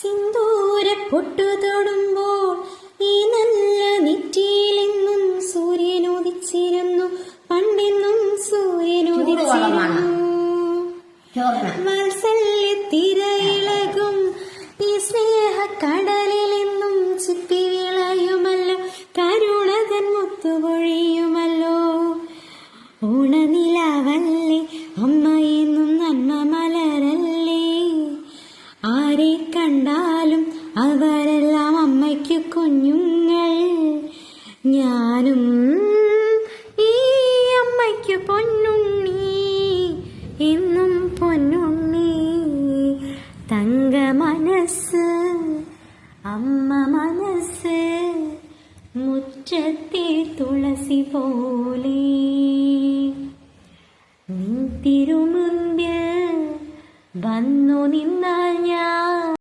സിന്ദൂര പൊട്ടു തൊടുമ്പോൾ ഈ നല്ല നെറ്റിയിലെന്നും സൂര്യനുദിച്ചിരുന്നു. പണ്ടെന്നും സൂര്യനുദിച്ചിരുന്നു. ചോറിന് വാത്സല്യത്തിരയിളകും. ഈ സ്നേഹ കടലിലെന്നും ചിപ്പി വിളയുമല്ലോ കരുണകൻ മുത്തുപൊഴിയുമല്ലോ കണ്ടാലും അവരെല്ലാം അമ്മയ്ക്ക് കുഞ്ഞുങ്ങൾ. ഞാനും ഈ അമ്മയ്ക്ക് പൊന്നുണ്ണി എന്നും പൊന്നുണ്ണി. തങ്ക മനസ്സ് അമ്മ മനസ്സ് മുറ്റത്തെ തുളസി പോലെ. നിൻ തിരുമുമ്പിൽ വന്നു നിന്നാൽ ഞാൻ